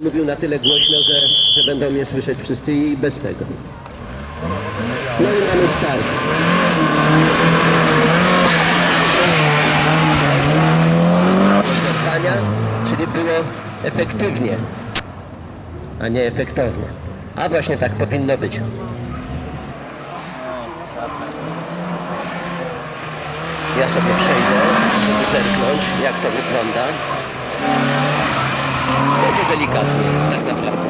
Mówił na tyle głośno, że, że będą mnie słyszeć wszyscy i bez tego. No i mamy start. Czyli było efektywnie, a nie efektownie. A właśnie tak powinno być. Ja sobie przejdę, żeby zerknąć, jak to wygląda. Bardzo delikatnie, tak naprawdę.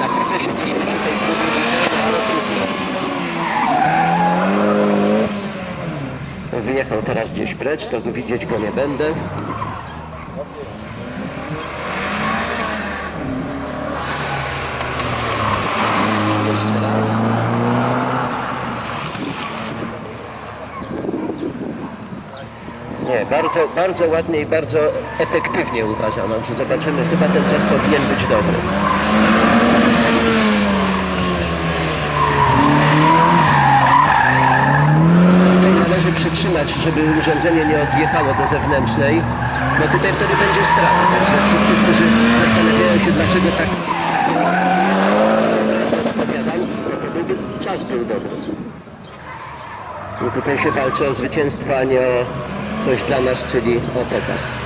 Na procesie dzisiaj przy tej próbie widzę, ale trudno. Wyjechał teraz gdzieś precz, to widzieć go nie będę. Nie, bardzo, bardzo ładnie i bardzo efektywnie uważam. Także zobaczymy, chyba ten czas powinien być dobry. Tutaj należy przytrzymać, żeby urządzenie nie odjechało do zewnętrznej, bo tutaj wtedy będzie strata. Także wszyscy, którzy zastanawiają się, dlaczego tak czas był dobry. I tutaj się walczy o zwycięstwo, a nie o coś dla nas, czyli o pokaz.